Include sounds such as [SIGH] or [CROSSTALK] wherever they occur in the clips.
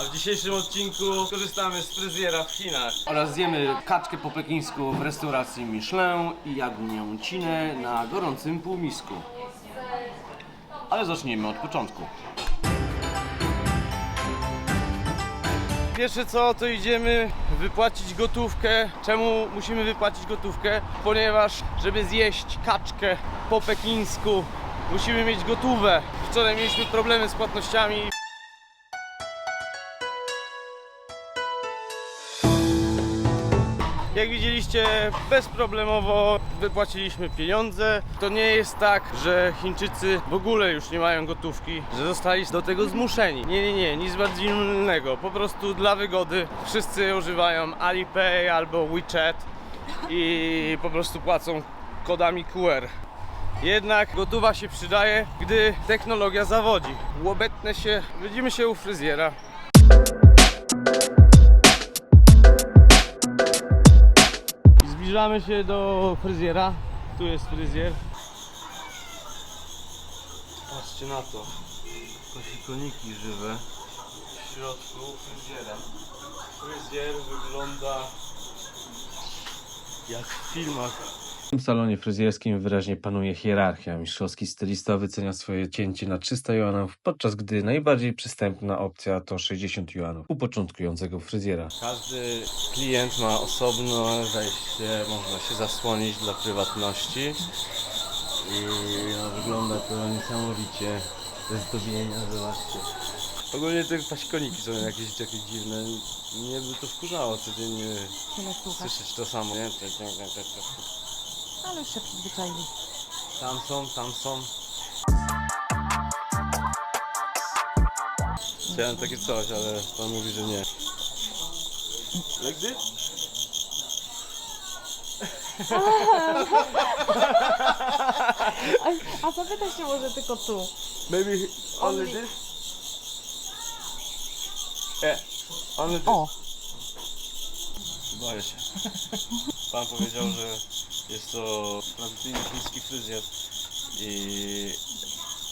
A w dzisiejszym odcinku korzystamy z fryzjera w Chinach. Oraz zjemy kaczkę po pekińsku w restauracji Michelin i jagnięcinę na gorącym półmisku. Ale zacznijmy od początku. Pierwsze co, to idziemy wypłacić gotówkę. Czemu musimy wypłacić gotówkę? Ponieważ, żeby zjeść kaczkę po pekińsku, musimy mieć gotówę. Wczoraj mieliśmy problemy z płatnościami. Jak widzieliście, bezproblemowo wypłaciliśmy pieniądze. To nie jest tak, że Chińczycy w ogóle już nie mają gotówki, że zostali do tego zmuszeni. Nie, nie, nie, nic bardziej innego. Po prostu dla wygody wszyscy używają Alipay albo WeChat i po prostu płacą kodami QR. Jednak gotowa się przydaje, gdy technologia zawodzi. Łobetnę się, widzimy się u fryzjera. Zbliżamy się do fryzjera. Tu jest fryzjer. Patrzcie na to. Kosikoniki żywe. W środku fryzjera. Fryzjer wygląda jak w filmach. W salonie fryzjerskim wyraźnie panuje hierarchia. Mistrzowski stylista wycenia swoje cięcie na 300 juanów, podczas gdy najbardziej przystępna opcja to 60 juanów u początkującego fryzjera. Każdy klient ma osobne wejście, można się zasłonić dla prywatności i no, wygląda to niesamowicie. Zdobienia, zobaczcie. Ogólnie te paśkoniki są jakieś takie dziwne. Mnie by to wkurzało codziennie słyszeć to samo, nie? Ale już się przyzwyczaili. Tam są, tam są. Chciałem takie coś, ale pan mówi, że nie. Jak ty? A, a zapytaj się może tylko tu. Maybe only this? Yeah, only this. O, Boję się. Pan powiedział, że jest to tradycyjny chiński fryzjer i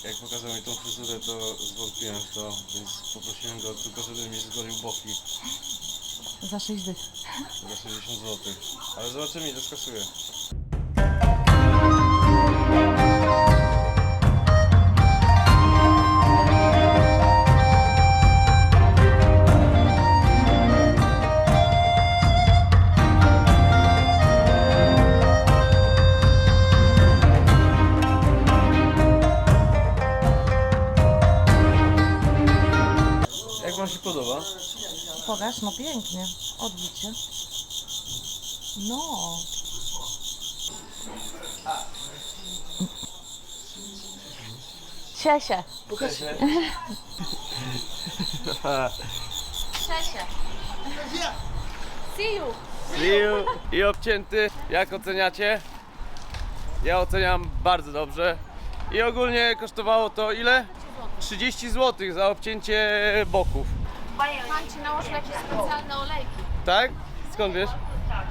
jak pokazał mi tą fryzurę, to zwątpiłem w to, więc poprosiłem go tylko, żeby mi zgolił boki za 6 dych. za 60 zł. Ale zobaczymy, ile skasuje. Podoba? Pokaż, no pięknie. Odbicie. No. Ciesie. Ciesie. See you. Liu i obcięty. Jak oceniacie? Ja oceniam bardzo dobrze. I ogólnie kosztowało to ile? 30 zł za obcięcie boków. Pan ci nałożył jakieś specjalne olejki. Tak? Skąd wiesz?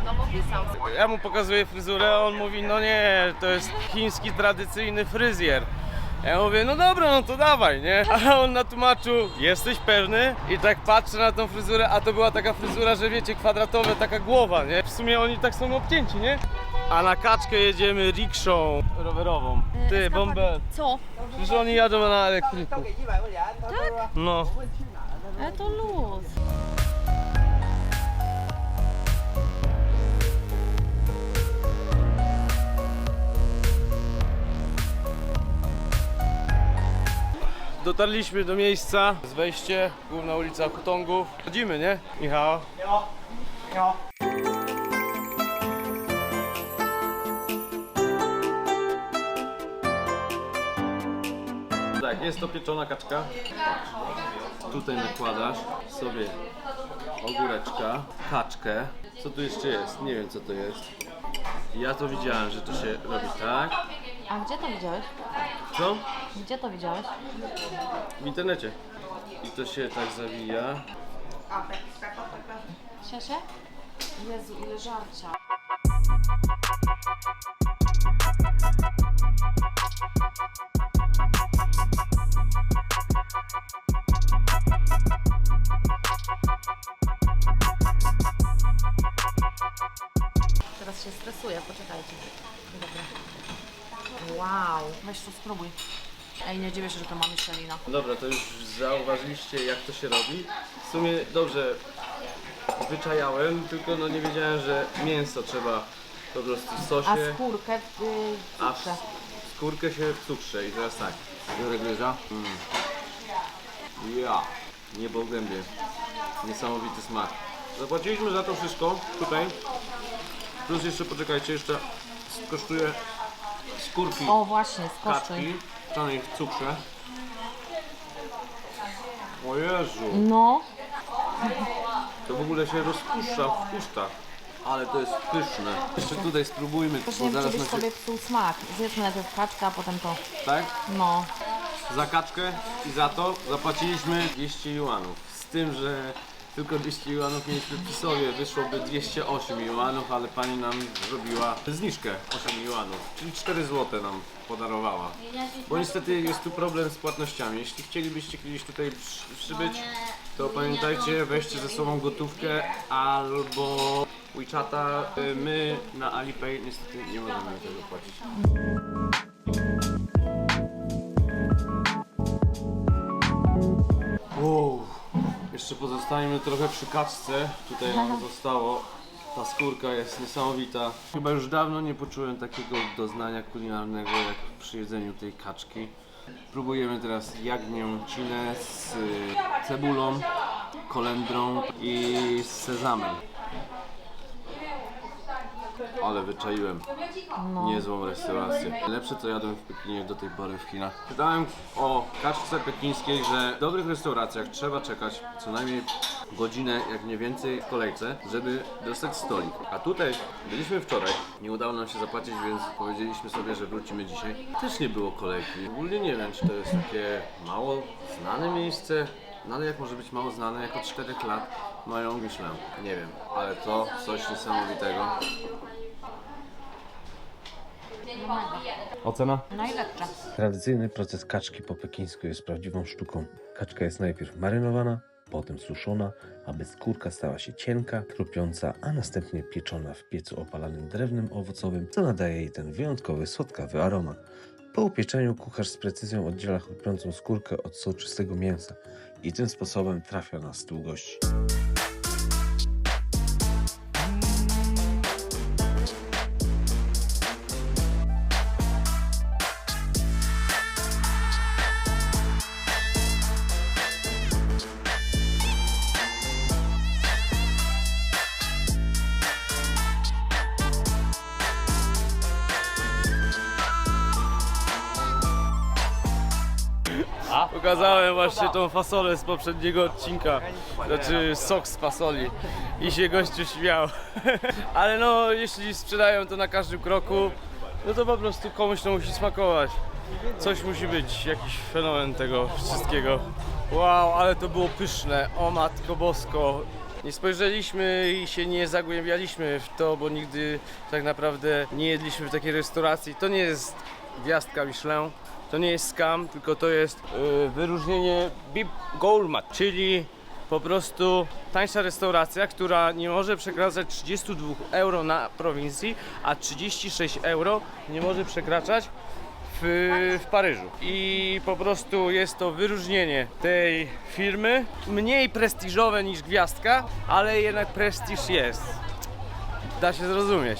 No bo pisał. Ja mu pokazuję fryzurę, a on mówi, no nie, to jest chiński tradycyjny fryzjer. Ja mówię, no dobra, no to dawaj, nie? [LAUGHS] A on na tłumaczu, jesteś pewny? I tak patrzę na tą fryzurę, a to była taka fryzura, że wiecie, kwadratowa, taka głowa, nie? W sumie oni tak są obcięci, nie? A na kaczkę jedziemy rikszą rowerową. Ty, bombę. Co? Przecież oni jadą na elektryku. Tak? No. Ale to luz. Dotarliśmy do miejsca, z wejście, główna ulica Hutongów. Chodzimy, nie? Michał? Tak, jest to pieczona kaczka. Tutaj nakładasz sobie ogóreczka, kaczkę. Co tu jeszcze jest? Nie wiem co to jest. Ja to widziałem, że to się robi tak. A gdzie to widziałeś? Co? Gdzie to widziałeś? W internecie. I to się tak zawija. Ciesie? Jezu, ile żarcia. Spróbuj. Ej, nie dziwię się, że to ma Michelina. Dobra, to już zauważyliście jak to się robi. W sumie dobrze wyczajałem, tylko no nie wiedziałem, że mięso trzeba po prostu w A sosie, skórkę w y, a cukrze. skórkę się w cukrze. I teraz tak, biorę gryza. Mm. Ja, niebo w gębie. Niesamowity smak. Zapłaciliśmy za to wszystko tutaj. Plus jeszcze, poczekajcie, jeszcze kosztuje skórki O, właśnie, skosztuj. kaczki, w cukrze. O Jezu, No, to w ogóle się rozpuszcza w ustach. Ale to jest pyszne. Jeszcze tutaj spróbujmy, też bo zaraz byś na sobie psuł smak. Zjedzmy najpierw kaczkę, a potem to. Tak? No. Za kaczkę i za to zapłaciliśmy 200 juanów. Z tym, że tylko 200 juanów mieliśmy przy sobie, wyszłoby 208 juanów, ale pani nam zrobiła zniżkę 8 juanów, czyli 4 zł nam podarowała. Bo niestety jest tu problem z płatnościami. Jeśli chcielibyście kiedyś tutaj przy- przybyć, to pamiętajcie, weźcie ze sobą gotówkę albo WeChata. My na Alipay niestety nie możemy tego płacić. Jeszcze pozostańmy trochę przy kaczce. Tutaj nam [LAUGHS] zostało. Ta skórka jest niesamowita. Chyba już dawno nie poczułem takiego doznania kulinarnego jak przy jedzeniu tej kaczki. Próbujemy teraz jagnięcinę z cebulą, kolendrą i z sezamem. Ale wyczaiłem niezłą restaurację. Najlepsze co jadłem w Pekinie do tej pory w Chinach. Czytałem o kaczce pekińskiej, że w dobrych restauracjach trzeba czekać co najmniej godzinę, jak nie więcej w kolejce, żeby dostać stolik. A tutaj byliśmy wczoraj, nie udało nam się zapłacić, więc powiedzieliśmy sobie, że wrócimy dzisiaj. Też nie było kolejki. Ogólnie nie wiem, czy to jest takie mało znane miejsce. No ale jak może być mało znane, jak od 4 lat mają Michelin? Nie wiem, ale to coś niesamowitego. Ocena? Najlepsze. Tradycyjny proces kaczki po pekińsku jest prawdziwą sztuką. Kaczka jest najpierw marynowana, potem suszona, aby skórka stała się cienka, chrupiąca, a następnie pieczona w piecu opalanym drewnem owocowym, co nadaje jej ten wyjątkowy, słodkawy aromat. Po upieczeniu kucharz z precyzją oddziela chrupiącą skórkę od soczystego mięsa i tym sposobem trafia na stół gości. Pokazałem właśnie tą fasolę z poprzedniego odcinka, znaczy sok z fasoli i się gościu śmiał. [LAUGHS] Ale no, jeśli sprzedają to na każdym kroku, no to po prostu komuś to musi smakować. Coś musi być, jakiś fenomen tego wszystkiego. Wow, ale to było pyszne, o matko bosko. Nie spojrzeliśmy i się nie zagłębialiśmy w to, bo nigdy tak naprawdę nie jedliśmy w takiej restauracji. To nie jest gwiazdka Michelin, to nie jest scam, tylko to jest yy, wyróżnienie Bib Gourmet, czyli po prostu tańsza restauracja, która nie może przekraczać 32 euro na prowincji, a 36 euro nie może przekraczać w, w Paryżu. I po prostu jest to wyróżnienie tej firmy. Mniej prestiżowe niż gwiazdka, ale jednak prestiż jest. Da się zrozumieć.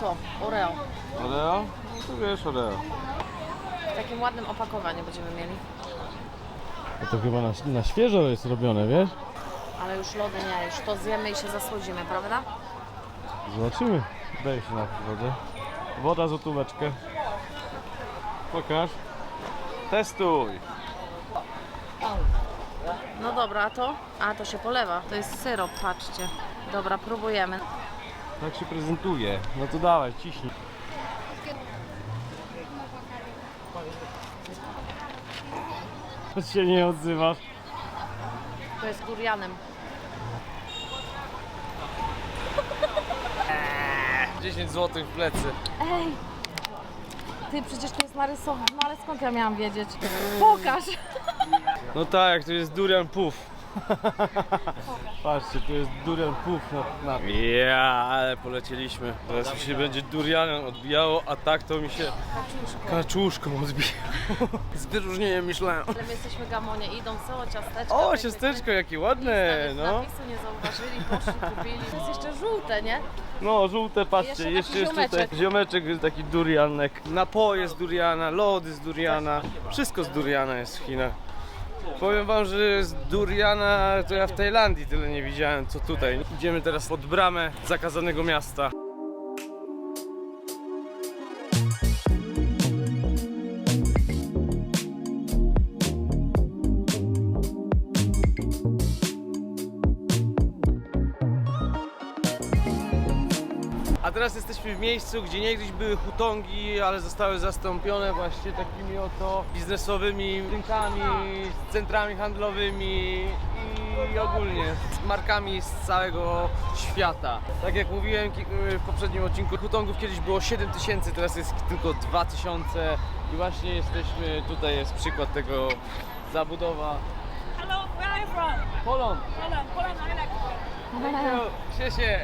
To. Oreo. Oreo? To wiesz Oreo. W takim ładnym opakowaniu będziemy mieli. To chyba na, na świeżo jest robione, wiesz? Ale już lody nie, już to zjemy i się zasłodzimy, prawda? Zobaczymy. Daj się na wodę. Woda złotóweczkę. Pokaż. Testuj. No dobra, a to? A to się polewa. To jest syrop, patrzcie. Dobra, próbujemy. Tak się prezentuje. No to dawaj, ciśnij. Choć się nie odzywasz. To jest durianem. 10 zł w plecy. Ej! Ty, przecież tu jest narysowane, no ale skąd ja miałam wiedzieć? Pokaż! No tak, tu jest durian puf. [LAUGHS] Patrzcie, tu jest durian puf na, na... Ja, ale polecieliśmy. Teraz mi się będzie durianem odbijało, a tak to mi się kaczuszką odbijało. [LAUGHS] Z wyróżnieniem myślałem. Ale my jesteśmy gamonie, idą co, ciasteczko. O, ciasteczko, jakie ładne, no. Napisu nie zauważyli, poszli, kupili. To jest jeszcze żółte, nie? No, żółte, patrzcie, Jeszcze jeszcze taki jest tutaj ziomeczek. ziomeczek taki durianek. Napoje z duriana, lody z duriana. Wszystko z duriana jest w Chinach. Powiem wam, że z duriana to ja w Tajlandii tyle nie widziałem, co tutaj. Idziemy teraz pod bramę zakazanego miasta. A teraz jesteśmy w miejscu, gdzie niegdyś były hutongi, ale zostały zastąpione właśnie takimi oto biznesowymi rynkami, centrami handlowymi i ogólnie z markami z całego świata. Tak jak mówiłem w poprzednim odcinku, hutongów kiedyś było 7 tysięcy, teraz jest tylko 2000 i właśnie jesteśmy, tutaj jest przykład tego zabudowa. Hello, where are you from? Polon! Poland, Poland Island. Sie się.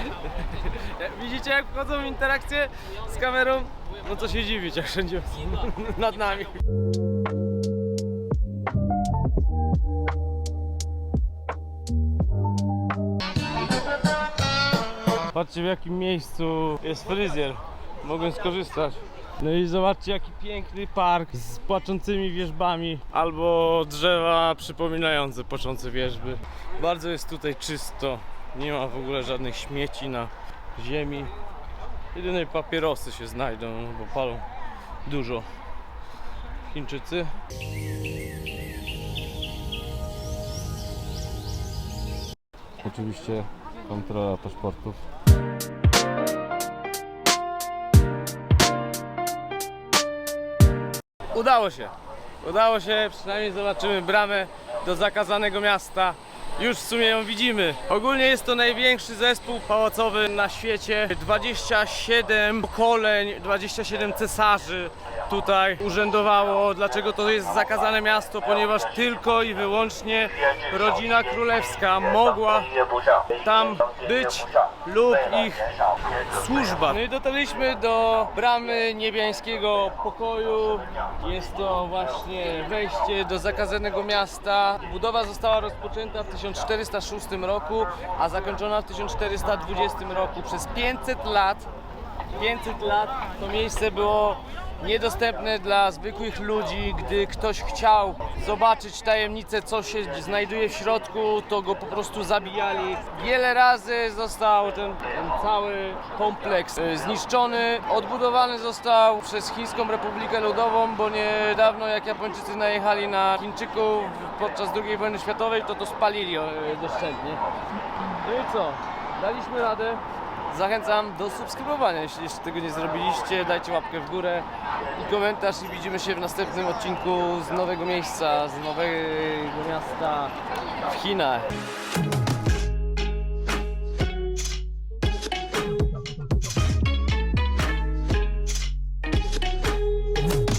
[LAUGHS] Widzicie jak wchodzą w interakcję z kamerą? No co się dziwić, jak wszędzie [LAUGHS] nad nami. Patrzcie w jakim miejscu jest fryzjer. Mogłem skorzystać. No i zobaczcie jaki piękny park z płaczącymi wierzbami albo drzewa przypominające płaczące wierzby. Bardzo jest tutaj czysto. Nie ma w ogóle żadnych śmieci na ziemi. Jedyne papierosy się znajdą, bo palą dużo. Chińczycy. Oczywiście kontrola paszportów. Udało się. Udało się, przynajmniej zobaczymy bramę do zakazanego miasta. Już w sumie ją widzimy. Ogólnie jest to największy zespół pałacowy na świecie. 27 pokoleń, 27 cesarzy tutaj urzędowało. Dlaczego to jest zakazane miasto? Ponieważ tylko i wyłącznie rodzina królewska mogła tam być lub ich służba. No i dotarliśmy do bramy niebiańskiego pokoju. Jest to właśnie wejście do zakazanego miasta. Budowa została rozpoczęta w 1406 roku, a zakończona w 1420 roku. Przez 500 lat 500 lat to miejsce było niedostępne dla zwykłych ludzi. Gdy ktoś chciał zobaczyć tajemnicę, co się znajduje w środku, to go po prostu zabijali. Wiele razy został ten, ten cały kompleks e, zniszczony. Odbudowany został przez Chińską Republikę Ludową, bo niedawno jak Japończycy najechali na Chińczyków podczas II wojny światowej, to to spalili e, doszczętnie. No i co? Daliśmy radę. Zachęcam do subskrybowania, jeśli jeszcze tego nie zrobiliście. Dajcie łapkę w górę i komentarz i widzimy się w następnym odcinku z nowego miejsca, z nowego miasta w Chinach.